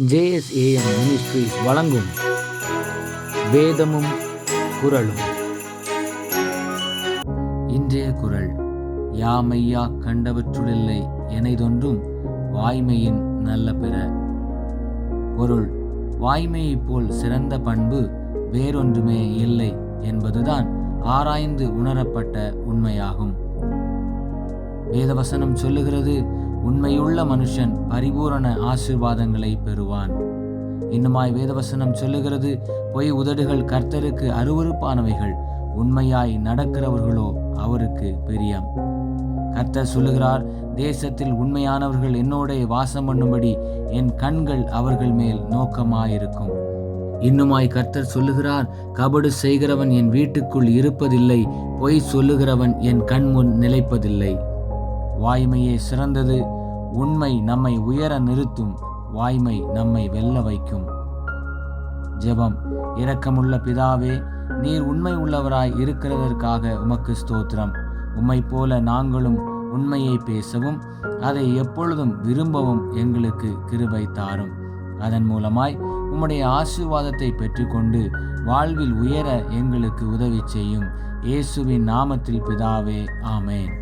JSAM ministries வழங்கும் வேதமும் குரலும் இன்றைய குரல் யாமையா கண்டவற்றுளில்லை எனைதொன்றும் வாய்மையின் நல்ல பிற. பொருள் வாய்மையைப் போல் சிறந்த பண்பு வேறொன்றுமே இல்லை என்பதுதான் ஆராய்ந்து உணரப்பட்ட உண்மையாகும். வேதவசனம் சொல்லுகிறது உண்மையுள்ள மனுஷன் பரிபூரண ஆசிர்வாதங்களை பெறுவான். இன்னுமாய் வேதவசனம் சொல்லுகிறது பொய் உதடுகள் கர்த்தருக்கு அருவருப்பானவைகள் உண்மையாய் நடக்கிறவர்களோ அவருக்கு பிரியம். கர்த்தர் சொல்லுகிறார் தேசத்தில் உண்மையானவர்கள் என்னோட வாசம் பண்ணும்படி என் கண்கள் அவர்கள் மேல் நோக்கமாயிருக்கும். இன்னுமாய் கர்த்தர் சொல்லுகிறார் கபடு செய்கிறவன் என் வீட்டுக்குள் இருப்பதில்லை பொய் சொல்லுகிறவன் என் கண் முன் நிலைப்பதில்லை. வாய்மையே சிறந்தது. உண்மை நம்மை உயர நிறுத்தும். வாய்மை நம்மை வெல்ல வைக்கும். ஜெபம். இரக்கமுள்ள பிதாவே நீர் உண்மை உள்ளவராய் இருக்கிறதற்காக உமக்கு ஸ்தோத்திரம். உம்மை போல நாங்களும் உண்மையை பேசவும் அதை எப்பொழுதும் விரும்பவும் எங்களுக்கு கிருபை தாரும். அதன் மூலமாய் உம்முடைய ஆசீர்வாதத்தை பெற்றுக்கொண்டு வாழ்வில் உயர எங்களுக்கு உதவி செய்யும். இயேசுவின் நாமத்தில் பிதாவே ஆமேன்.